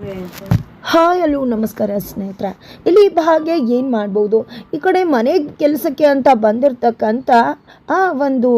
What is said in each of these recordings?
Hi, hello, ನಮಸ್ಕಾರ, ಸ್ನೇಹಿತರ. ಇಲ್ಲಿ ಭಾಗ್ಯ ಏನು ಮಾಡ್ಬೋದು? ಈ ಕಡೆ ಮನೆ ಕೆಲಸಕ್ಕೆ ಅಂತ ಬಂದಿರತಕ್ಕಂಥ ಆ ಒಂದು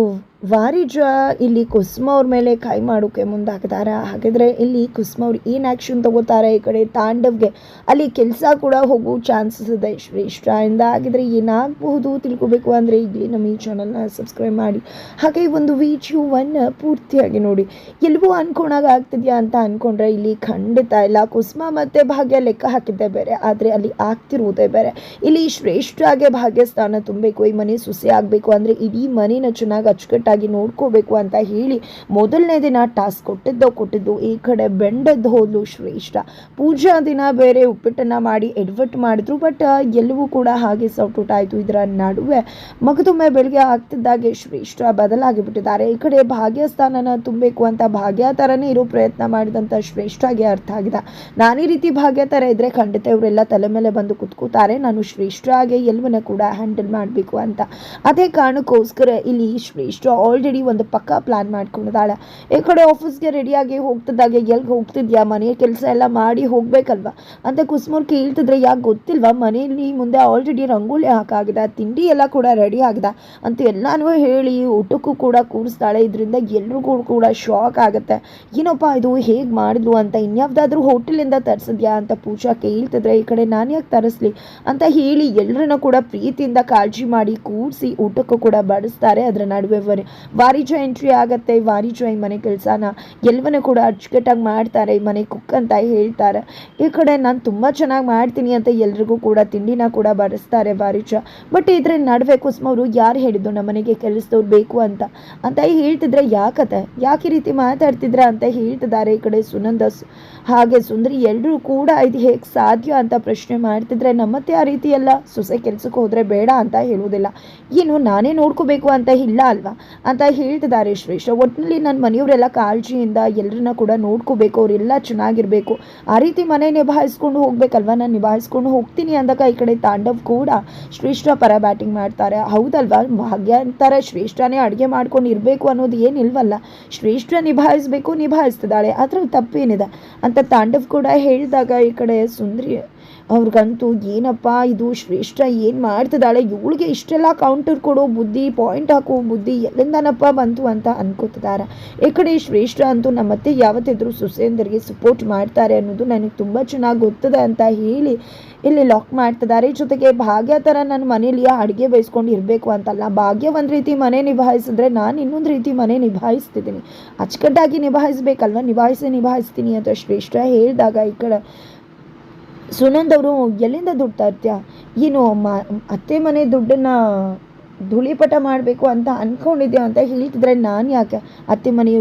ವಾರಿಜ ಇಲ್ಲಿ ಕುಸುಮ ಅವ್ರ ಮೇಲೆ ಕೈ ಮಾಡೋಕೆ ಮುಂದಾಗ್ತಾರೆ. ಹಾಗಿದ್ರೆ ಇಲ್ಲಿ ಕುಸುಮ ಅವ್ರು ಏನು ಆ್ಯಕ್ಷನ್ ತಗೋತಾರೆ ಈ ಕಡೆ ತಾಂಡವ್ಗೆ? ಅಲ್ಲಿ ಕೆಲಸ ಕೂಡ ಹೋಗೋ ಚಾನ್ಸಸ್ ಇದೆ ಶ್ರೇಷ್ಠ ಇಂದ. ಹಾಗಿದ್ರೆ ಏನಾಗಬಹುದು ತಿಳ್ಕೊಬೇಕು ಅಂದರೆ ಇಲ್ಲಿ ನಮ್ಮ ಈ ಚಾನಲ್ನ ಸಬ್ಸ್ಕ್ರೈಬ್ ಮಾಡಿ. ಹಾಗೆ ಒಂದು ವಿಡಿಯೋವನ್ನು ಪೂರ್ತಿಯಾಗಿ ನೋಡಿ. ಎಲ್ಲವೂ ಅನ್ಕೊಂಡಾಗ ಆಗ್ತಿದ್ಯಾ ಅಂತ ಅನ್ಕೊಂಡ್ರೆ ಇಲ್ಲಿ ಖಂಡಿತ ಇಲ್ಲ. ಕುಸುಮ ಮತ್ತು ಭಾಗ್ಯ ಲೆಕ್ಕ ಹಾಕಿದ್ದೆ ಬೇರೆ, ಆದರೆ ಅಲ್ಲಿ ಆಗ್ತಿರುವುದೇ ಬೇರೆ. ಇಲ್ಲಿ ಶ್ರೇಷ್ಠ ಹಾಗೆ ಭಾಗ್ಯ ಸ್ಥಾನ ತುಂಬಬೇಕು, ಈ ಮನೆ ಸುಸಿ ಆಗಬೇಕು ಅಂದರೆ ಇಡೀ ಮನೇನ ಚೆನ್ನಾಗಿ ಅಚ್ಚುಕಟ್ಟಾಗಿ ನೋಡ್ಕೋಬೇಕು ಅಂತ ಹೇಳಿ ಮೊದಲನೇ ದಿನ ಟಾಸ್ಕ್ ಕೊಟ್ಟಿದ್ದೋ ಕೊಟ್ಟಿದ್ದು ಈ ಕಡೆ ಬೆಂಡದ್ದು ಹೋದ್ಲು ಶ್ರೇಷ್ಠ. ಪೂಜಾ ದಿನ ಬೇರೆ ಉಪ್ಪಿಟ್ಟನ್ನು ಮಾಡಿ ಎಡ್ವರ್ಟ್ ಮಾಡಿದ್ರು, ಬಟ್ ಎಲ್ಲವೂ ಕೂಡ ಹಾಗೆ ಸೌಟೌಟ್ ಆಯಿತು. ಇದರ ನಡುವೆ ಮಗದೊಮ್ಮೆ ಬೆಳಗ್ಗೆ ಆಗ್ತಿದ್ದಾಗೆ ಶ್ರೇಷ್ಠ ಬದಲಾಗಿ ಬಿಟ್ಟಿದ್ದಾರೆ. ಈ ಕಡೆ ಭಾಗ್ಯಸ್ಥಾನನ ತುಂಬಬೇಕು ಅಂತ ಭಾಗ್ಯ ಥರನೇ ಇರೋ ಪ್ರಯತ್ನ ಮಾಡಿದಂಥ ಶ್ರೇಷ್ಠಗೆ ಅರ್ಥ ಆಗಿದೆ. ನಾನೇ ರೀತಿ ಭಾಗ್ಯ ಥರ ಇದ್ದರೆ ಖಂಡಿತ ಇವರೆಲ್ಲ ತಲೆ ಮೇಲೆ ಬಂದು ಕುತ್ಕೋತಾರೆ. ನಾನು ಶ್ರೇಷ್ಠ ಆಗಿ ಎಲ್ಲವನ್ನ ಕೂಡ ಹ್ಯಾಂಡಲ್ ಮಾಡಬೇಕು ಅಂತ. ಅದೇ ಕಾರಣಕ್ಕೋಸ್ಕರ ಇಲ್ಲಿ ಶ್ರೇಷ್ಠ ಆಲ್ರೆಡಿ ಒಂದು ಪಕ್ಕ ಪ್ಲಾನ್ ಮಾಡ್ಕೊಂಡಿದ್ದಾಳೆ. ಈ ಕಡೆ ಆಫೀಸ್ಗೆ ರೆಡಿಯಾಗಿ ಹೋಗ್ತಿದ್ದಾಗೆ ಎಲ್ಲಿಗೆ ಹೋಗ್ತಿದ್ಯಾ? ಮನೆ ಕೆಲಸ ಎಲ್ಲ ಮಾಡಿ ಹೋಗ್ಬೇಕಲ್ವಾ? ಅಂತ ಕುಸ್ಮೂರ್ ಕೇಳ್ತಿದ್ರೆ ಯಾಕೆ ಗೊತ್ತಿಲ್ವಾ? ಮನೆಯಲ್ಲಿ ಮುಂದೆ ಆಲ್ರೆಡಿ ರಂಗೋಲಿ ಹಾಕಾಗಿದೆ, ತಿಂಡಿ ಎಲ್ಲ ಕೂಡ ರೆಡಿ ಆಗಿದೆ ಅಂತ ಎಲ್ಲನೂ ಹೇಳಿ ಊಟಕ್ಕೂ ಕೂಡ ಕೂರಿಸ್ತಾಳೆ. ಇದರಿಂದ ಎಲ್ರಿಗೂ ಕೂಡ ಶಾಕ್ ಆಗುತ್ತೆ. ಏನಪ್ಪ ಇದು? ಹೇಗೆ ಮಾಡಿದ್ಲು ಅಂತ ಇನ್ಯಾವ್ದಾದ್ರೂ ಹೋಟೆಲಿಂದ ತರಿಸಿದ್ಯಾ ಅಂತ ಪೂಜಾ ಕೇಳ್ತಿದ್ರೆ, ಈ ಕಡೆ ನಾನು ಯಾಕೆ ತರಿಸ್ಲಿ ಅಂತ ಹೇಳಿ ಎಲ್ಲರನ್ನ ಕೂಡ ಪ್ರೀತಿಯಿಂದ ಕಾಳಜಿ ಮಾಡಿ ಕೂಡಿಸಿ ಊಟಕ್ಕೂ ಕೂಡ ಬಡಿಸ್ತಾರೆ ಅದರ ನಡುವೆ. ವರಿ ವಾರಿಜ ಎಂಟ್ರಿ ಆಗತ್ತೆ ವಾರಿಜ ಈ ಮನೆ ಕೆಲಸನ. ಎಲ್ಲವನ್ನೂ ಕೂಡ ಅಚ್ಚುಕಟ್ಟಾಗಿ ಮಾಡ್ತಾರೆ ಈ ಮನೆ ಕುಕ್ ಅಂತ ಹೇಳ್ತಾರೆ. ಈ ಕಡೆ ನಾನು ತುಂಬ ಚೆನ್ನಾಗಿ ಮಾಡ್ತೀನಿ ಅಂತ ಎಲ್ರಿಗೂ ಕೂಡ ತಿಂಡಿನ ಕೂಡ ಬಡಿಸ್ತಾರೆ ವಾರಿಜ ಬಟ್ ಇದ್ರ ನಡುವೆ ಕುಸುಮವರು ಯಾರು ಹೇಳಿದ್ದು, ನಮ್ಮ ಮನೆಗೆ ಕೆಲಸದವ್ರು ಬೇಕು ಅಂತ? ಅಂತ ಹೇಳ್ತಿದ್ರೆ, ಯಾಕತೆ? ಯಾಕೆ ಈ ರೀತಿ ಮಾತಾಡ್ತಿದ್ರ? ಅಂತ ಹೇಳ್ತಿದ್ದಾರೆ ಈ ಕಡೆ ಸುನಂದ ಹಾಗೆ ಸುಂದರಿ ಎಲ್ಲರೂ ಕೂಡ ಇದು ಹೇಗೆ ಸಾಧ್ಯ ಅಂತ ಪ್ರಶ್ನೆ ಮಾಡ್ತಿದ್ರೆ, ನಮ್ಮತ್ತೆ ಆ ರೀತಿ ಎಲ್ಲ ಸೊಸೆ ಕೆಲ್ಸಕ್ಕೆ ಹೋದರೆ ಬೇಡ ಅಂತ ಹೇಳುವುದಿಲ್ಲ. ಏನು ನಾನೇ ನೋಡ್ಕೋಬೇಕು ಅಂತ ಇಲ್ಲ ಅಲ್ವಾ? ಅಂತ ಹೇಳ್ತಿದ್ದಾರೆ ಶ್ರೇಷ್ಠ ಒಟ್ಟಿನಲ್ಲಿ ನನ್ನ ಮನೆಯವರೆಲ್ಲ ಕಾಳಜಿಯಿಂದ ಎಲ್ಲರನ್ನ ಕೂಡ ನೋಡ್ಕೋಬೇಕು, ಅವರೆಲ್ಲ ಚೆನ್ನಾಗಿರಬೇಕು. ಆ ರೀತಿ ಮನೆ ನಿಭಾಯಿಸ್ಕೊಂಡು ಹೋಗ್ಬೇಕಲ್ವ? ನಾನು ನಿಭಾಯಿಸ್ಕೊಂಡು ಹೋಗ್ತೀನಿ ಅಂದಾಗ ಈ ಕಡೆ ತಾಂಡವ್ ಕೂಡ ಶ್ರೇಷ್ಠ ಪರ ಬ್ಯಾಟಿಂಗ್ ಮಾಡ್ತಾರೆ. ಹೌದಲ್ವಾ? ಭಾಗ್ಯ ಅಂತಾರೆ ಶ್ರೇಷ್ಠನೇ ಅಡುಗೆ ಮಾಡ್ಕೊಂಡು ಇರಬೇಕು ಅನ್ನೋದು ಏನಿಲ್ವಲ್ಲ? ಶ್ರೇಷ್ಠ ನಿಭಾಯಿಸ್ಬೇಕು, ನಿಭಾಯಿಸ್ತಿದ್ದಾಳೆ. ಅದರಲ್ಲಿ ತಪ್ಪೇನಿದೆ? ಅಂತ ತಾಂಡವ್ ಕೂಡ ಹೇಳಿದಾಗ ಈ ಕಡೆ ಸುಂದರಿ ಅವ್ರಿಗಂತೂ ಏನಪ್ಪ ಇದು ಶ್ರೇಷ್ಠ ಏನು ಮಾಡ್ತಿದ್ದಾಳೆ? ಇವಳಿಗೆ ಇಷ್ಟೆಲ್ಲ ಕೌಂಟರ್ ಕೊಡೋ ಬುದ್ಧಿ ಪಾಯಿಂಟ್ ಹಾಕೋ ಬುದ್ಧಿ ಎಲ್ಲಿಂದನಪ್ಪ ಬಂತು ಅಂತ ಅನ್ಕೋತಿದ್ದಾರೆ. ಈ ಕಡೆ ಶ್ರೇಷ್ಠ ಅಂತೂ ನಮ್ಮತ್ತೆ ಯಾವತ್ತಿದ್ರು ಸುಸೇಂದರಿಗೆ ಸಪೋರ್ಟ್ ಮಾಡ್ತಾರೆ ಅನ್ನೋದು ನನಗೆ ತುಂಬ ಚೆನ್ನಾಗಿ ಗೊತ್ತದೆ ಅಂತ ಹೇಳಿ ಇಲ್ಲಿ ಲಾಕ್ ಮಾಡ್ತಿದ್ದಾರೆ. ಜೊತೆಗೆ ಭಾಗ್ಯ ಥರ ನಾನು ಮನೇಲಿ ಅಡುಗೆ ಬಯಸ್ಕೊಂಡು ಇರಬೇಕು ಅಂತಲ್ಲ. ಭಾಗ್ಯ ಒಂದು ರೀತಿ ಮನೆ ನಿಭಾಯಿಸಿದ್ರೆ ನಾನು ಇನ್ನೊಂದು ರೀತಿ ಮನೆ ನಿಭಾಯಿಸ್ತಿದ್ದೀನಿ. ಅಚ್ಚುಕಟ್ಟಾಗಿ ನಿಭಾಯಿಸ್ಬೇಕಲ್ವ? ನಿಭಾಯಿಸಿ ನಿಭಾಯಿಸ್ತೀನಿ ಅಂತ ಶ್ರೇಷ್ಠ ಹೇಳಿದಾಗ ಈ ಕಡೆ ಸುನಂದ್ ಅವರು ಎಲ್ಲಿಂದ ದುಡ್ಡು ತರ್ತೀಯ? ಏನು ಅತ್ತೆ ಮನೆ ದುಡ್ಡನ್ನು ಧೂಳಿಪಟ ಮಾಡಬೇಕು ಅಂತ ಅನ್ಕೊಂಡಿದ್ಯಾ ಅಂತ ಹೇಳ್ತಿದ್ರೆ ನಾನು ಯಾಕೆ? ಅತ್ತೆ ಮನೆ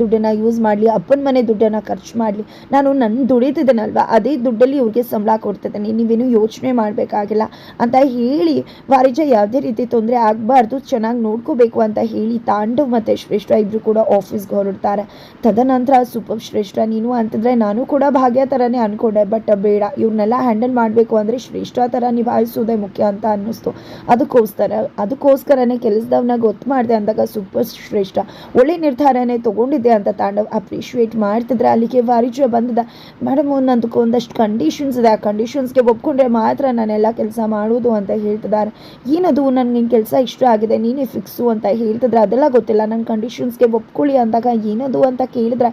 ದುಡ್ಡನ್ನು ಯೂಸ್ ಮಾಡಲಿ, ಅಪ್ಪನ ಮನೆ ದುಡ್ಡನ್ನು ಖರ್ಚು ಮಾಡಲಿ. ನಾನು ನನ್ನ ದುಡಿತಿದ್ದೇನಲ್ವ? ಅದೇ ದುಡ್ಡಲ್ಲಿ ಇವ್ರಿಗೆ ಸಂಬಳ ಕೊಡ್ತಿದ್ದೇನೆ. ನೀವೇನು ಯೋಚನೆ ಮಾಡಬೇಕಾಗಿಲ್ಲ ಅಂತ ಹೇಳಿ ವಾರಿಜ ಯಾವುದೇ ರೀತಿ ತೊಂದರೆ ಆಗಬಾರ್ದು, ಚೆನ್ನಾಗಿ ನೋಡ್ಕೋಬೇಕು ಅಂತ ಹೇಳಿ ತಾಂಡವ್ ಮತ್ತು ಶ್ರೇಷ್ಠ ಇಬ್ಬರು ಕೂಡ ಆಫೀಸ್ಗೆ ಹೊರಡ್ತಾರೆ. ತದನಂತರ ಸೂಪರ್ ಶ್ರೇಷ್ಠ ನೀನು ಅಂತಂದರೆ ನಾನು ಕೂಡ ಭಾಗ್ಯ ಥರನೇ ಅಂದ್ಕೊಂಡೆ ಬಟ್ ಬೇಡ ಇವ್ರನ್ನೆಲ್ಲ ಹ್ಯಾಂಡಲ್ ಮಾಡಬೇಕು ಅಂದರೆ ಶ್ರೇಷ್ಠ ಥರ ನಿಭಾಯಿಸೋದೇ ಮುಖ್ಯ ಅಂತ ಅನ್ನಿಸ್ತು. ಅದಕ್ಕೋಸ್ಕರ ಅದಕ್ಕೋಸ್ಕರನೇ ಕೆಲಸದವನ್ನ ಗೊತ್ತು ಮಾಡಿದೆ ಅಂದಾಗ ಸೂಪರ್ ಶ್ರೇಷ್ಠ. ಒಳ್ಳೆ ನಿರ್ಧಾರನೇ ತೊಗೊಂಡಿದ್ದೆ ಅಂತ ತಾಂಡವ್ ಅಪ್ರಿಷಿಯೇಟ್ ಮಾಡ್ತಿದ್ರೆ. ಅಲ್ಲಿಗೆ ವಾರಿಜ್ಯ ಬಂದಿದ್ದ ಮೇಡಮ್ ನಂದಕ್ಕೆ ಒಂದಷ್ಟು ಕಂಡೀಷನ್ಸ್ ಇದೆ. ಆ ಕಂಡೀಷನ್ಸ್ಗೆ ಒಪ್ಕೊಂಡ್ರೆ ಮಾತ್ರ ನಾನೆಲ್ಲ ಕೆಲಸ ಮಾಡೋದು ಅಂತ ಹೇಳ್ತಿದ್ದಾರೆ. ಏನದು? ನನಗೆ ಕೆಲಸ ಇಷ್ಟ ಆಗಿದೆ. ನೀನೇ ಫಿಕ್ಸು ಅಂತ ಹೇಳ್ತಿದ್ರೆ. ಅದೆಲ್ಲ ಗೊತ್ತಿಲ್ಲ. ನನ್ನ ಕಂಡೀಷನ್ಸ್ಗೆ ಒಪ್ಕೊಳ್ಳಿ ಅಂದಾಗ ಏನದು ಅಂತ ಕೇಳಿದ್ರೆ,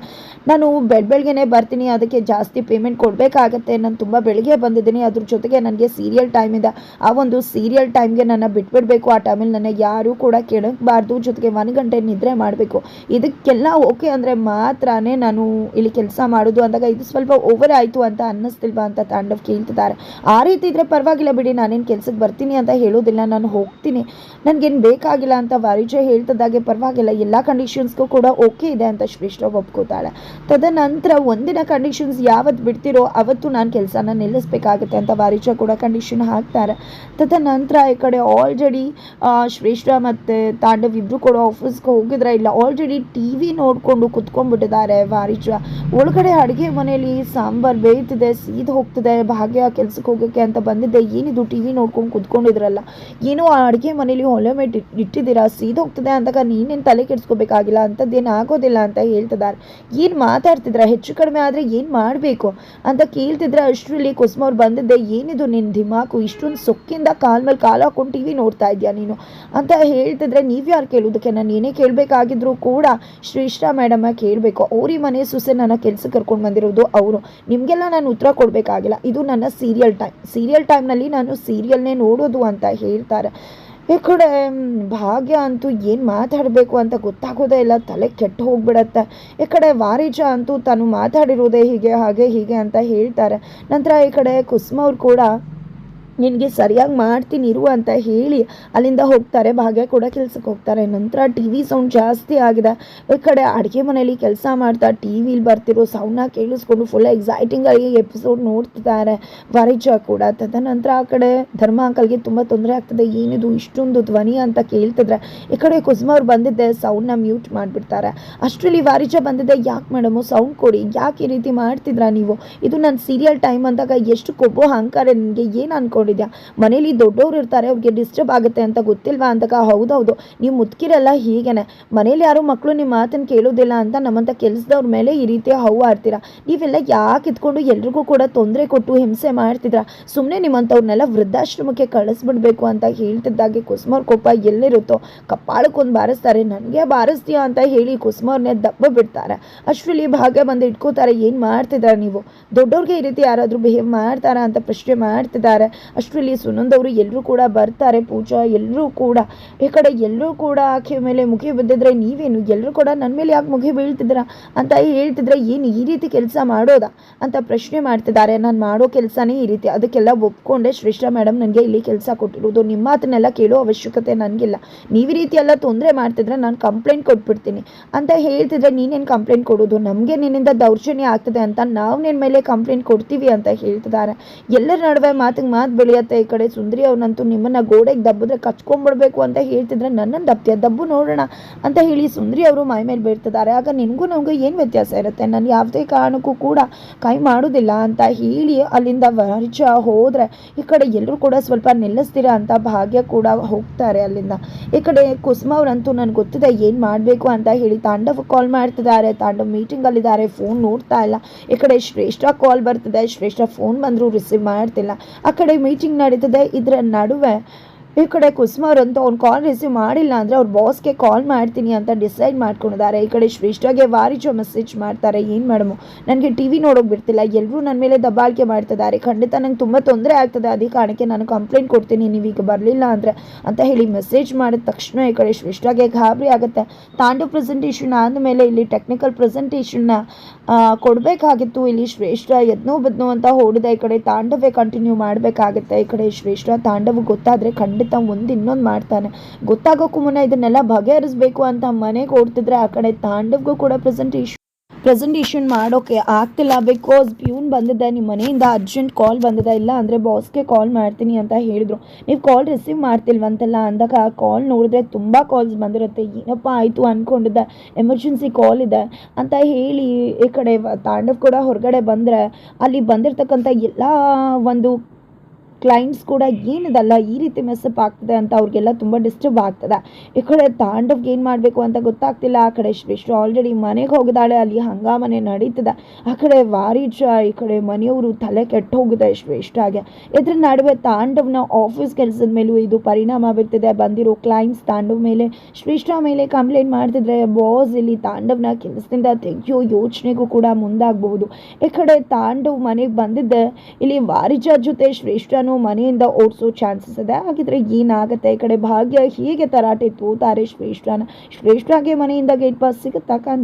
ನಾನು ಬೆಳ್ ಬೆಳಗ್ಗೆನೆ ಬರ್ತೀನಿ. ಅದಕ್ಕೆ ಜಾಸ್ತಿ ಪೇಮೆಂಟ್ ಕೊಡಬೇಕಾಗತ್ತೆ. ನಾನು ತುಂಬ ಬೆಳಗ್ಗೆ ಬಂದಿದ್ದೀನಿ. ಅದ್ರ ಜೊತೆಗೆ ನನಗೆ ಸೀರಿಯಲ್ ಟೈಮ್ ಇದೆ. ಆ ಒಂದು ಸೀರಿಯಲ್ ಟೈಮ್ಗೆ ನನ್ನ ಬಿಟ್ಬಿಡಬೇಕು. ಆ ಟೈಮಲ್ಲಿ ನನ್ನ ಯಾರೂ ಕೂಡ ಕೆಡಕಬಾರ್ದು ಜೊತೆಗೆ ಒಂದು ಗಂಟೆ ನಿದ್ರೆ ಮಾಡಬೇಕು. ಇದಕ್ಕೆಲ್ಲ ಓಕೆ ಅಂದರೆ ಮಾತ್ರನೇ ನಾನು ಇಲ್ಲಿ ಕೆಲಸ ಮಾಡೋದು ಅಂದಾಗ ಇದು ಸ್ವಲ್ಪ ಓವರ್ ಆಯಿತು ಅಂತ ಅನ್ನಿಸ್ತಿಲ್ವಾ ಅಂತ ತಾಂಡವ್ ಕೇಳ್ತಿದ್ದಾರೆ. ಆ ರೀತಿ ಇದ್ರೆ ಪರವಾಗಿಲ್ಲ ಬಿಡಿ, ನಾನೇನು ಕೆಲ್ಸಕ್ಕೆ ಬರ್ತೀನಿ ಅಂತ ಹೇಳೋದಿಲ್ಲ. ನಾನು ಹೋಗ್ತೀನಿ. ನನಗೇನು ಬೇಕಾಗಿಲ್ಲ ಅಂತ ವಾರಿಜೆ ಹೇಳ್ತಿದ್ದಾಗೆ ಪರವಾಗಿಲ್ಲ. ಎಲ್ಲ ಕಂಡೀಷನ್ಸ್ಗೂ ಕೂಡ ಓಕೆ ಇದೆ ಅಂತ ಶ್ರೇಷ್ಠ ಒಪ್ಕೋತಾಳೆ. ತದನಂತರ ಒಂದಿನ ಕಂಡೀಷನ್ಸ್ ಯಾವತ್ತು ಬಿಡ್ತಿರೋ ಅವತ್ತು ನಾನು ಕೆಲಸನ ನಿಲ್ಲಿಸ್ಬೇಕಾಗುತ್ತೆ ಅಂತ ವಾರಿಜ ಕೂಡ ಕಂಡೀಷನ್ ಹಾಕ್ತಾರೆ. ತದನಂತರ ಈ ಕಡೆ ಆಲ್ರೆಡಿ ಶ್ರೇಷ್ಠ ಮತ್ತು ತಾಂಡವ್ ಇಬ್ಬರು ಕೂಡ ಆಫೀಸ್ಗೆ ಹೋಗಿದ್ರೆ ಇಲ್ಲ. ಆಲ್ರೆಡಿ ಟಿ ವಿ ನೋಡಿಕೊಂಡು ಕುತ್ಕೊಂಡ್ಬಿಟ್ಟಿದ್ದಾರೆ ವಾರಿಜ ಒಳಗಡೆ ಅಡುಗೆ ಮನೆಯಲ್ಲಿ ಸಾಂಬಾರು ಬೇಯ್ತಿದೆ, ಸೀದ್ ಹೋಗ್ತಿದೆ, ಭಾಗ್ಯ ಕೆಲ್ಸಕ್ಕೆ ಹೋಗೋಕ್ಕೆ ಅಂತ ಬಂದಿದ್ದೆ. ಏನಿದು ಟಿ ವಿ ನೋಡ್ಕೊಂಡು ಕುತ್ಕೊಂಡಿದ್ರಲ್ಲ? ಏನು ಆ ಅಡುಗೆ ಮನೇಲಿ ಒಲೆ ಮೇಲೆ ಇಟ್ಟಿದ್ದೀರಾ? ಸೀದ್ ಹೋಗ್ತಿದೆ ಅಂದಾಗ ನೀನೇನು ತಲೆ ಕೆಡಿಸ್ಕೋಬೇಕಾಗಿಲ್ಲ? ಅಂಥದ್ದೇನು ಆಗೋದಿಲ್ಲ ಅಂತ ಹೇಳ್ತಿದ್ದಾರೆ. ಏನು ಮಾತಾಡ್ತಿದ್ರ ಹೆಚ್ಚು ಕಡಿಮೆ ಆದರೆ ಏನು ಮಾಡಬೇಕು? ಅಂತ ಕೇಳ್ತಿದ್ರೆ ಅಷ್ಟರಲ್ಲಿ ಕುಸುಮ ಅವ್ರು ಬಂದಿದ್ದೆ. ಏನಿದು ನಿನ್ನ ದಿಮಾಕು? ಇಷ್ಟೊಂದು ಸೊಕ್ಕಿಂದ ಕಾಲ್ ಮೇಲೆ ಕಾಲು ಹಾಕೊಂಡು ಟಿ ವಿ ನೋಡ್ತಾ ಇದೆಯಾ ನೀನು? ಅಂತ ಹೇಳ್ತಿದ್ರೆ ನೀವು ಯಾರು ಕೇಳೋದಕ್ಕೆ? ನಾನು ಏನೇ ಕೇಳಬೇಕಾಗಿದ್ರು ಕೂಡ ಶ್ರೀಷ್ಠಾ ಮೇಡಮ ಕೇಳಬೇಕು. ಅವ್ರಿ ಮನೆ ಸೊಸೆ ನನ್ನ ಕೆಲಸ ಕರ್ಕೊಂಡು ಬಂದಿರೋದು ಅವರು. ನಿಮಗೆಲ್ಲ ನಾನು ಉತ್ತರ ಕೊಡಬೇಕಾಗಿಲ್ಲ. ಇದು ನನ್ನ ಸೀರಿಯಲ್ ಟೈಮ್ ಸೀರಿಯಲ್ ಟೈಮ್ನಲ್ಲಿ ನಾನು ಸೀರಿಯಲ್ನೇ ನೋಡೋದು ಅಂತ ಹೇಳ್ತಾರೆ. ಈ ಕಡೆ ಭಾಗ್ಯ ಅಂತೂ ಏನು ಮಾತಾಡಬೇಕು ಅಂತ ಗೊತ್ತಾಗೋದೇ ಇಲ್ಲ. ತಲೆ ಕೆಟ್ಟು ಹೋಗ್ಬಿಡತ್ತೆ. ಈ ಕಡೆ, ವಾರಿಜ ಅಂತೂ ತಾನು ಮಾತಾಡಿರೋದೇ ಹೀಗೆ, ಹಾಗೆ ಹೀಗೆ ಅಂತ ಹೇಳ್ತಾರೆ. ನಂತರ ಈ ಕಡೆ ಕುಸುಮ ಅವ್ರು ಕೂಡ ನಿನಗೆ ಸರಿಯಾಗಿ ಮಾಡ್ತೀನಿ, ಇರು ಅಂತ ಹೇಳಿ ಅಲ್ಲಿಂದ ಹೋಗ್ತಾರೆ. ಭಾಗ್ಯ ಕೂಡ ಕೆಲ್ಸಕ್ಕೆ ಹೋಗ್ತಾರೆ. ನಂತರ ಟಿ ವಿ ಸೌಂಡ್ ಜಾಸ್ತಿ ಆಗಿದೆ. ಈ ಕಡೆ ಅಡುಗೆ ಮನೆಯಲ್ಲಿ ಕೆಲಸ ಮಾಡ್ತಾ ಟಿ ವಿಲಿ ಬರ್ತಿರೋ ಸೌಂಡ್ನ ಕೇಳಿಸ್ಕೊಂಡು ಫುಲ್ ಎಕ್ಸೈಟಿಂಗ್ ಆಗಿ ಎಪಿಸೋಡ್ ನೋಡ್ತಿದ್ದಾರೆ. ವಾರಿಜಾ ಕೂಡ. ತದನಂತರ ಆ ಕಡೆ ಧರ್ಮ ಅಂಕಲ್ಗೆ ತುಂಬ ತೊಂದರೆ ಆಗ್ತದೆ. ಏನಿದು, ಇಷ್ಟೊಂದು ಧ್ವನಿ ಅಂತ ಕೇಳ್ತಿದ್ರೆ ಈ ಕಡೆ ಕುಸುಮ ಅವ್ರು ಬಂದಿದ್ದೆ ಸೌಂಡ್ನ ಮ್ಯೂಟ್ ಮಾಡಿಬಿಡ್ತಾರೆ. ಅಷ್ಟರಲ್ಲಿ ವಾರಿಜ ಬಂದಿದ್ದೆ, ಯಾಕೆ ಮೇಡಮು ಸೌಂಡ್ ಕೊಡಿ? ಯಾಕೆ ಈ ರೀತಿ ಮಾಡ್ತಿದ್ರಾ ನೀವು? ಇದು ನನ್ನ ಸೀರಿಯಲ್ ಟೈಮ್ ಅಂದಾಗ ಎಷ್ಟು ಕೊಬ್ಬು ಅಹಂಕಾರ ನಿಮಗೆ ಏನು ಅನ್ಕೊಂಡಿದ್ಯಾ ಮನೇಲಿ ದೊಡ್ಡವರು ಇರ್ತಾರೆ, ಅವ್ರಿಗೆ ಡಿಸ್ಟರ್ಬ್ ಆಗುತ್ತೆ ಅಂತ ಗೊತ್ತಿಲ್ವಾ ಅಂತಕ ಹೌದೌದು, ನೀವು ಮುದುಕಿರಲ್ಲ ಹೀಗೇನೆ. ಮನೇಲಿ ಯಾರು ಮಕ್ಕಳು ನಿಮ್ಮ ಮಾತನ್ನು ಕೇಳೋದಿಲ್ಲ ಅಂತ ನಮ್ಮಂಥ ಕೆಲಸದವ್ರ ಮೇಲೆ ಈ ರೀತಿ ಹೌ ಆಡ್ತೀರಾ? ನೀವೆಲ್ಲ ಯಾಕೆ ಇದ್ಕೊಂಡು ಎಲ್ರಿಗೂ ಕೂಡ ತೊಂದರೆ ಕೊಟ್ಟು ಹಿಂಸೆ ಮಾಡ್ತಿದ್ರ ಸುಮ್ಮನೆ ನಿಮ್ಮಂಥವ್ರನ್ನೆಲ್ಲ ವೃದ್ಧಾಶ್ರಮಕ್ಕೆ ಕಳಿಸ್ಬಿಡ್ಬೇಕು ಅಂತ ಹೇಳ್ತಿದ್ದಾಗೆ ಕುಸುಮರ್ ಕೋಪ ಎಲ್ಲಿರುತ್ತೋ? ಕಪ್ಪಾಳಕ್ಕೊಂದು ಬಾರಿಸ್ತಾರೆ, ನನಗೆ ಬಾರಿಸ್ತೀಯ ಅಂತ ಹೇಳಿ ಕುಸುಮವ್ರನ್ನೇ ದಪ್ಪ ಬಿಡ್ತಾರೆ. ಅಷ್ಟರಲ್ಲಿ ಭಾಗ್ಯ ಬಂದು ಇಟ್ಕೋತಾರೆ, ಏನು ಮಾಡ್ತಿದ್ದಾರೆ ನೀವು? ದೊಡ್ಡವ್ರಿಗೆ ಈ ರೀತಿ ಯಾರಾದರೂ ಬಿಹೇವ್ ಮಾಡ್ತಾರಾ ಅಂತ ಪ್ರಶ್ನೆ ಮಾಡ್ತಿದ್ದಾರೆ. ಅಷ್ಟರಲ್ಲಿ ಸುನಂದವರು ಎಲ್ಲರೂ ಕೂಡ ಬರ್ತಾರೆ. ಪೂಜಾ ಎಲ್ಲರೂ ಕೂಡ ಈ ಕಡೆ ಎಲ್ಲರೂ ಕೂಡ ಆಕೆ ಮೇಲೆ ಮುಗಿ ಬಿದ್ದಿದ್ರೆ ನೀವೇನು? ಎಲ್ಲರೂ ಕೂಡ ನನ್ನ ಮೇಲೆ ಯಾಕೆ ಮುಗಿ ಬೀಳ್ತಿದ್ರ ಅಂತ ಹೇಳ್ತಿದ್ರೆ ಏನು ಈ ರೀತಿ ಕೆಲಸ ಮಾಡೋದಾ? ಅಂತ ಪ್ರಶ್ನೆ ಮಾಡ್ತಿದ್ದಾರೆ. ನಾನು ಮಾಡೋ ಕೆಲಸನೇ ಈ ರೀತಿ. ಅದಕ್ಕೆಲ್ಲ ಒಪ್ಕೊಂಡೆ ಶ್ರೇಷ್ಠ ಮೇಡಮ್ ನನಗೆ ಇಲ್ಲಿ ಕೆಲಸ ಕೊಟ್ಟಿರೋದು. ನಿಮ್ಮ ಮಾತನ್ನೆಲ್ಲ ಕೇಳೋ ಅವಶ್ಯಕತೆ ನನಗಿಲ್ಲ. ನೀವು ಈ ರೀತಿ ಎಲ್ಲ ತೊಂದರೆ ಮಾಡ್ತಿದ್ರೆ ನಾನು ಕಂಪ್ಲೇಂಟ್ ಕೊಟ್ಬಿಡ್ತೀನಿ. ಅಂತ ಹೇಳ್ತಿದ್ರೆ ನೀನೇನು ಕಂಪ್ಲೇಂಟ್ ಕೊಡೋದು? ನಮಗೆ ನಿನ್ನಿಂದ ದೌರ್ಜನ್ಯ ಆಗ್ತದೆ ಅಂತ ನಾವು ನಿನ್ನ ಮೇಲೆ ಕಂಪ್ಲೇಂಟ್ ಕೊಡ್ತೀವಿ ಅಂತ ಹೇಳ್ತಿದ್ದಾರೆ. ಎಲ್ಲರ ನಡುವೆ ಮಾತಿಗೆ ಮಾತು ಬೆಳೆಯುತ್ತೆ ಈ ಕಡೆ ಸುಂದರಿ ಅವ್ರನ್ನಂತೂ ನಿಮ್ಮನ್ನ ಗೋಡೆಗೆ ದಬ್ಬಿದ್ರೆ ಕಚ್ಕೊಂಡ್ಬಿಡ್ಬೇಕು ಅಂತ ಹೇಳ್ತಿದ್ರೆ ನನ್ನನ್ನು ದಬ್ತಿಯ? ದಬ್ಬು ನೋಡೋಣ ಅಂತ ಹೇಳಿ ಸುಂದರಿ ಅವರು ಮೈ ಮೇಲೆ ಬೀಳ್ತಿದ್ದಾರೆ. ಆಗ ನಿನಗೂ ನಮಗೂ ಏನು ವ್ಯತ್ಯಾಸ ಇರುತ್ತೆ? ನಾನು ಯಾವುದೇ ಕಾರಣಕ್ಕೂ ಕೂಡ ಕೈ ಮಾಡೋದಿಲ್ಲ ಅಂತ ಹೇಳಿ ಅಲ್ಲಿಂದ ವರ್ಷ ಹೋದರೆ ಈ ಕಡೆ ಎಲ್ಲರೂ ಕೂಡ ಸ್ವಲ್ಪ ನಿಲ್ಲಿಸ್ತೀರ ಅಂತ ಭಾಗ್ಯ ಕೂಡ ಹೋಗ್ತಾರೆ ಅಲ್ಲಿಂದ. ಈ ಕಡೆ ಕುಸುಮ ಅವರಂತೂ ನನಗೆ ಗೊತ್ತಿದೆ ಏನು ಮಾಡಬೇಕು ಅಂತ ಹೇಳಿ ತಾಂಡವ್ ಕಾಲ್ ಮಾಡ್ತಿದ್ದಾರೆ. ತಾಂಡವ್ ಮೀಟಿಂಗಲ್ಲಿದ್ದಾರೆ ಫೋನ್ ನೋಡ್ತಾ ಇಲ್ಲ. ಈ ಕಡೆ ಶ್ರೇಷ್ಠ ಕಾಲ್ ಬರ್ತಿದೆ. ಶ್ರೇಷ್ಠ ಫೋನ್ ಬಂದರೂ ರಿಸೀವ್ ಮಾಡ್ತಿಲ್ಲ. ಆ ಕಡೆ ನಡೀತದೆ. ಇದರ ನಡುವೆ ಈ ಕಡೆ ಕುಸುಮ ಅವರಂತೂ ಅವ್ನು ಕಾಲ್ ರಿಸೀವ್ ಮಾಡಿಲ್ಲ ಅಂದರೆ ಅವ್ರ ಬಾಸ್ಗೆ ಕಾಲ್ ಮಾಡ್ತೀನಿ ಅಂತ ಡಿಸೈಡ್ ಮಾಡ್ಕೊಂಡಿದ್ದಾರೆ. ಈ ಕಡೆ ಶ್ರೇಷ್ಠಗೆ ವಾರಿಜೋ ಮೆಸೇಜ್ ಮಾಡ್ತಾರೆ. ಏನು ಮೇಡಮು ನನಗೆ ಟಿ ವಿ ನೋಡೋಕೆ ಬಿಡ್ತಿಲ್ಲ. ಎಲ್ಲರೂ ನನ್ನ ಮೇಲೆ ದಬ್ಬಾಳಿಕೆ ಮಾಡ್ತಿದ್ದಾರೆ. ಖಂಡಿತ ನಂಗೆ ತುಂಬ ತೊಂದರೆ ಆಗ್ತದೆ. ಅದೇ ಕಾರಣಕ್ಕೆ ನಾನು ಕಂಪ್ಲೇಂಟ್ ಕೊಡ್ತೀನಿ. ನೀವೀಗ ಬರಲಿಲ್ಲ ಅಂದರೆ ಅಂತ ಹೇಳಿ ಮೆಸೇಜ್ ಮಾಡಿದ ತಕ್ಷಣ ಈ ಕಡೆ ಶ್ರೇಷ್ಠಗೆ ಗಾಬರಿ ಆಗುತ್ತೆ. ತಾಂಡು ಪ್ರೆಸೆಂಟೇಷನ್ ಆದಮೇಲೆ ಇಲ್ಲಿ ಟೆಕ್ನಿಕಲ್ ಪ್ರೆಸೆಂಟೇಷನ್ನ ಕೊಡಬೇಕಾಗಿತ್ತು. ಇಲ್ಲಿ ಶ್ರೇಷ್ಠ ಎದ್ನೋ ಬದ್ನೋ ಅಂತ ಹೊಡೆದ ಈ ಕಡೆ ತಾಂಡವೇ ಕಂಟಿನ್ಯೂ ಮಾಡಬೇಕಾಗುತ್ತೆ. ಈ ಕಡೆ ಶ್ರೇಷ್ಠ ತಾಂಡವ ಗೊತ್ತಾದರೆ ಖಂಡಿತ ಒಂದು ಇನ್ನೊಂದು ಮಾಡ್ತಾನೆ. ಗೊತ್ತಾಗೋಕ್ಕೂ ಮುನ್ನ ಇದನ್ನೆಲ್ಲ ಬಗೆಹರಿಸ್ಬೇಕು ಅಂತ ಮನೆಗೆ ಓಡ್ತಿದ್ರೆ ಆ ಕಡೆ ತಾಂಡವ್ಗೂ ಕೂಡ ಪ್ರೆಸೆಂಟೇಷನ್ ಪ್ರೆಸೆಂಟೇಷನ್ ಮಾಡೋಕ್ಕೆ ಆಗ್ತಿಲ್ಲ. ಬಿಕಾಸ್ ಪ್ಯೂನ್ ಬಂದಿದೆ ನಿಮ್ಮ ಮನೆಯಿಂದ ಅರ್ಜೆಂಟ್ ಕಾಲ್ ಬಂದಿದೆ ಇಲ್ಲ ಅಂದರೆ ಬಾಸ್ಗೆ ಕಾಲ್ ಮಾಡ್ತೀನಿ ಅಂತ ಹೇಳಿದ್ರು. ನೀವು ಕಾಲ್ ರಿಸೀವ್ ಮಾಡ್ತಿಲ್ವಂತಲ್ಲ ಅಂದಾಗ ಕಾಲ್ ನೋಡಿದ್ರೆ ತುಂಬ ಕಾಲ್ಸ್ ಬಂದಿರುತ್ತೆ. ಏನಪ್ಪ ಆಯಿತು ಅಂದ್ಕೊಂಡಿದ್ದೆ ಎಮರ್ಜೆನ್ಸಿ ಕಾಲ್ ಇದೆ ಅಂತ ಹೇಳಿ ಈ ಕಡೆ ತಾಂಡವ್ ಕೂಡ ಹೊರಗಡೆ ಬಂದರೆ ಅಲ್ಲಿ ಬಂದಿರತಕ್ಕಂಥ ಎಲ್ಲ ಒಂದು ಕ್ಲೈಂಟ್ಸ್ ಕೂಡ ಏನಿದಲ್ಲ ಈ ರೀತಿ ಮೆಸ್ಸಪ್ ಆಗ್ತದೆ ಅಂತ ಅವ್ರಿಗೆಲ್ಲ ತುಂಬ ಡಿಸ್ಟರ್ಬ್ ಆಗ್ತದೆ. ಈ ಕಡೆ ತಾಂಡವ್ಗೆ ಏನು ಮಾಡಬೇಕು ಅಂತ ಗೊತ್ತಾಗ್ತಿಲ್ಲ. ಆ ಕಡೆ ಶ್ರೇಷ್ಠ ಆಲ್ರೆಡಿ ಮನೆಗೆ ಹೋಗಿದ್ದಾಳೆ. ಅಲ್ಲಿ ಹಂಗಾಮನೆ ನಡೀತದೆ. ಆ ಕಡೆ ವಾರಿಜ, ಈ ಕಡೆ ಮನೆಯವರು ತಲೆ ಕೆಟ್ಟು ಹೋಗಿದೆ ಶ್ರೇಷ್ಠಗೆ ಇದ್ರ ನಡುವೆ ತಾಂಡವ್ನ ಆಫೀಸ್ ಕೆಲಸದ ಮೇಲೂ ಇದು ಪರಿಣಾಮ ಬೀರ್ತಿದೆ. ಬಂದಿರೋ ಕ್ಲೈಂಟ್ಸ್ ತಾಂಡವ್ ಮೇಲೆ, ಶ್ರೇಷ್ಠ ಮೇಲೆ ಕಂಪ್ಲೇಂಟ್ ಮಾಡ್ತಿದ್ರೆ ಬಾಸ್ ಇಲ್ಲಿ ತಾಂಡವ್ನ ಕೆಲಸದಿಂದ ತೆಗೆಯೋ ಯೋಚನೆಗೂ ಕೂಡ ಮುಂದಾಗಬಹುದು. ಈ ಕಡೆ ತಾಂಡವ್ ಮನೆಗೆ ಬಂದಿದ್ದೆ. ಇಲ್ಲಿ ವಾರಿಜ ಜೊತೆ ಶ್ರೇಷ್ಠನು ಮನೆಯಿಂದ ಓಡಿಸೋ ಚಾನ್ಸಸ್ ಇದೆ. ಹಾಗಿದ್ರೆ ಏನಾಗುತ್ತೆ? ಈ ಕಡೆ ಭಾಗ್ಯ ಹೀಗೆ ತರಾಟೆ ತೋತಾರೆ ಶ್ರೇಷ್ಠನ ಶ್ರೇಷ್ಠಗೆ ಮನೆಯಿಂದ ಗೇಟ್ ಪಾಸ್ ಸಿಗುತ್ತಾ ಕಾನು